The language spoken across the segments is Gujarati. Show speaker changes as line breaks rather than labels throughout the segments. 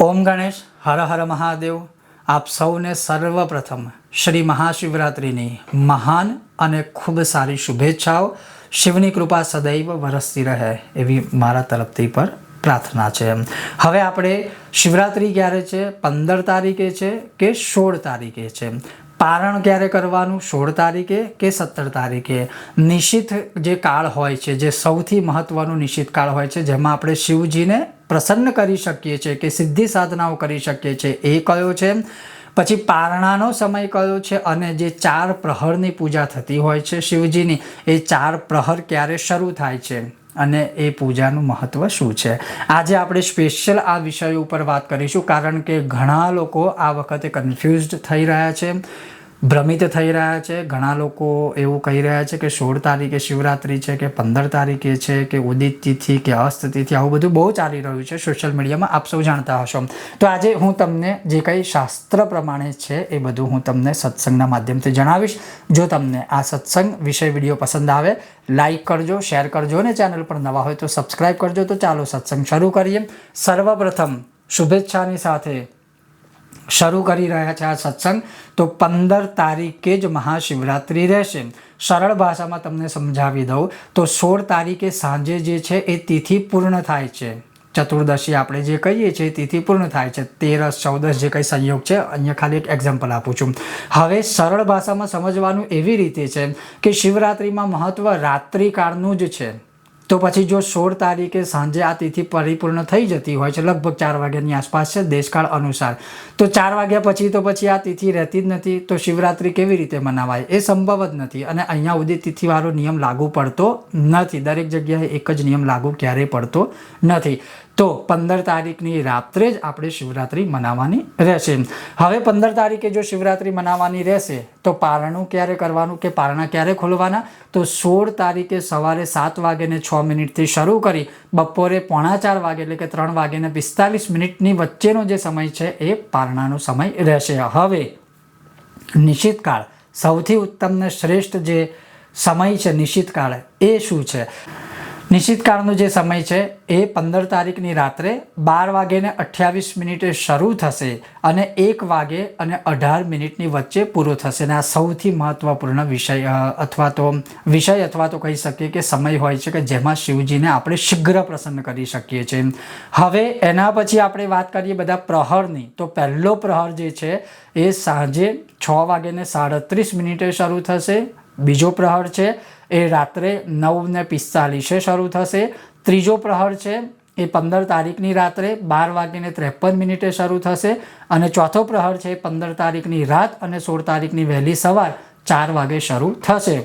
ઓમ ગણેશ, હર હર મહાદેવ. આપ સૌને સર્વપ્રથમ શ્રી મહાશિવરાત્રિની મહાન અને ખૂબ સારી શુભેચ્છાઓ. શિવની કૃપા સદૈવ વરસતી રહે એવી મારા તરફથી પર પ્રાર્થના છે. હવે આપણે શિવરાત્રિ ક્યારે છે? પંદર તારીખે છે કે સોળ તારીખે છે? પારણ ક્યારે કરવાનું? સોળ તારીખે કે સત્તર તારીખે? નિશ્ચિત જે કાળ હોય છે, જે સૌથી મહત્ત્વનું નિશ્ચિત કાળ હોય છે, જેમાં આપણે શિવજીને પ્રસન્ન કરી શકીએ છીએ કે સિદ્ધિ સાધનાઓ કરી શકીએ છીએ. એ કયો છે? પછી પારણાનો સમય કયો છે? અને જે ચાર પ્રહરની પૂજા થતી હોય છે શિવજીની, એ ચાર પ્રહર ક્યારે શરૂ થાય છે? અને એ પૂજાનું મહત્ત્વ શું છે? આજે આપણે સ્પેશિયલ આ વિષય ઉપર વાત કરીશું, કારણ કે ઘણા લોકો આ વખતે કન્ફ્યુઝડ થઈ રહ્યા છે. ભ્રમિત થઈ રહ્યા છે. ઘણા લોકો એવું કહી રહ્યા છે કે સોળ તારીખે શિવરાત્રિ છે, કે પંદર તારીખે છે, કે ઉદિત તિથિ, કે અસ્ત તિથિ, આવું બધું બહુ ચાલી રહ્યું છે સોશિયલ મીડિયામાં. આપ સૌ જાણતા હશો. તો આજે હું તમને જે કંઈ શાસ્ત્ર પ્રમાણે છે એ બધું હું તમને સત્સંગના માધ્યમથી જણાવીશ. જો તમને આ સત્સંગ વિષય વીડિયો પસંદ આવે, લાઈક કરજો, શેર કરજો અને ચેનલ પર નવા હોય તો સબસ્ક્રાઈબ કરજો. તો ચાલો સત્સંગ શરૂ કરીએ. સર્વપ્રથમ શુભેચ્છાની સાથે શરૂ કરી રહ્યા છે આ સત્સંગ, તો પંદર તારીખે જ મહાશિવરાત્રિ રહેશે. સરળ ભાષામાં તમને સમજાવી દઉં, તો સોળ તારીખે સાંજે જે છે એ તિથિ પૂર્ણ થાય છે. ચતુર્દશી આપણે જે કહીએ છીએ તિથિ પૂર્ણ થાય છે. તેરસ, ચૌદસ જે કંઈ સંયોગ છે અહીંયા ખાલી એક એક્ઝામ્પલ આપું છું. હવે સરળ ભાષામાં સમજવાનું એવી રીતે છે કે શિવરાત્રિમાં મહત્ત્વ રાત્રિકાળનું જ છે. તો પછી જો સોળ તારીખે સાંજે આ તિથિ પરિપૂર્ણ થઈ જતી હોય છે, લગભગ ચાર વાગ્યાની આસપાસ છે દેશકાળ અનુસાર. તો ચાર વાગ્યા પછી તો પછી આ તિથિ રહેતી જ નથી. તો શિવરાત્રિ કેવી રીતે મનાવાય? એ સંભવ જ નથી અને અહીંયા ઉદિત તિથિવાળો નિયમ લાગુ પડતો નથી. દરેક જગ્યાએ એક જ નિયમ લાગુ ક્યારેય પડતો નથી. તો પંદર તારીખની રાત્રે જ આપણે શિવરાત્રિ મનાવવાની રહેશે. હવે પંદર તારીખે જો શિવરાત્રિ મનાવવાની રહેશે, તો પારણું ક્યારે કરવાનું કે પારણા ક્યારે ખોલવાના? તો સોળ તારીખે સવારે સાત વાગ્યાને છ મિનિટથી શરૂ કરી બપોરે પોણા ચાર વાગે એટલે કે ત્રણ વાગ્યાને પિસ્તાલીસ મિનિટની વચ્ચેનો જે સમય છે એ પારણાનો સમય રહેશે. હવે નિશ્ચિત કાળ, સૌથી ઉત્તમ ને શ્રેષ્ઠ જે સમય છે નિશ્ચિત કાળ એ શું છે? નિશ્ચિત કાળનો જે સમય છે, એ પંદર તારીખની રાત્રે બાર વાગે ને અઠ્યાવીસ મિનિટે શરૂ થશે અને એક વાગે અને અઢાર મિનિટની વચ્ચે પૂરો થશે. અને આ સૌથી મહત્ત્વપૂર્ણ વિષય અથવા તો વિષય અથવા તો કહી શકીએ કે સમય હોય છે કે જેમાં શિવજીને આપણે શીઘ્ર પ્રસન્ન કરી શકીએ છીએ. હવે એના પછી આપણે વાત કરીએ બધા પ્રહરની. તો પહેલો પ્રહર જે છે, એ સાંજે છ વાગે ને સાડત્રીસ મિનિટે શરૂ થશે. બીજો પ્રહર છે, એ રાત્રે નવને પિસ્તાલીસે શરૂ થશે. ત્રીજો પ્રહર છે, એ પંદર તારીખની રાત્રે બાર વાગીને ત્રેપન મિનિટે શરૂ થશે. અને ચોથો પ્રહર છે પંદર તારીખની રાત અને સોળ તારીખની વહેલી સવાર ચાર વાગે શરૂ થશે.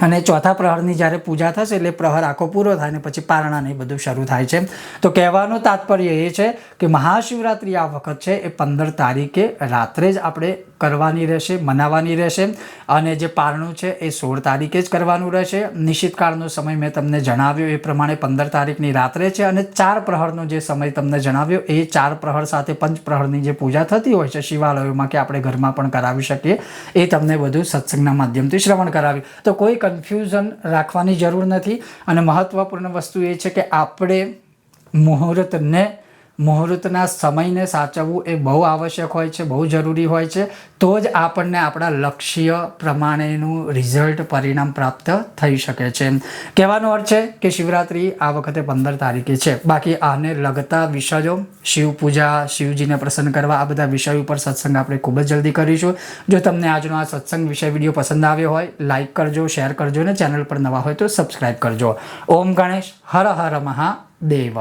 અને ચોથા પ્રહરની જ્યારે પૂજા થશે, એટલે પ્રહર આખો પૂરો થાય ને પછી પારણાને બધું શરૂ થાય છે. તો કહેવાનું તાત્પર્ય એ છે કે મહાશિવરાત્રિ આ વખત છે, એ પંદર તારીખે રાત્રે જ આપણે કરવાની રહેશે, મનાવવાની રહેશે અને જે પારણું છે એ સોળ તારીખે જ કરવાનું રહેશે. નિશ્ચિત કાળનો સમય મેં તમને જણાવ્યો, એ પ્રમાણે પંદર તારીખની રાત્રે છે અને ચાર પ્રહરનો જે સમય તમને જણાવ્યો, એ ચાર પ્રહર સાથે પંચ પ્રહરની જે પૂજા થતી હોય છે શિવાલયોમાં કે આપણે ઘરમાં પણ કરાવી શકીએ, એ તમને બધું સત્સંગના માધ્યમથી શ્રવણ કરાવ્યું. તો કોઈ કન્ફ્યુઝન રાખવાની જરૂર નથી અને મહત્વપૂર્ણ વસ્તુ એ છે કે આપણે મુહૂર્તને મુહૂર્તના સમયને સાચવવું એ બહુ આવશ્યક હોય છે, બહુ જરૂરી હોય છે. તો જ આપણને આપણા લક્ષ્ય પ્રમાણેનું રિઝલ્ટ પરિણામ પ્રાપ્ત થઈ શકે છે. કહેવાનો અર્થ છે કે શિવરાત્રિ આ વખતે પંદર તારીખે છે. બાકી આને લગતા વિષયો શિવ પૂજા શિવજીને પ્રસન્ન કરવા, આ બધા વિષયો ઉપર સત્સંગ આપણે ખૂબ જ જલ્દી કરીશું. જો તમને આજનો આ સત્સંગ વિષય વીડિયો પસંદ આવ્યો હોય લાઇક કરજો, શેર કરજો અને ચેનલ પર નવા હોય તો સબસ્ક્રાઈબ કરજો. ઓમ ગણેશ, હર હર મહાદેવ.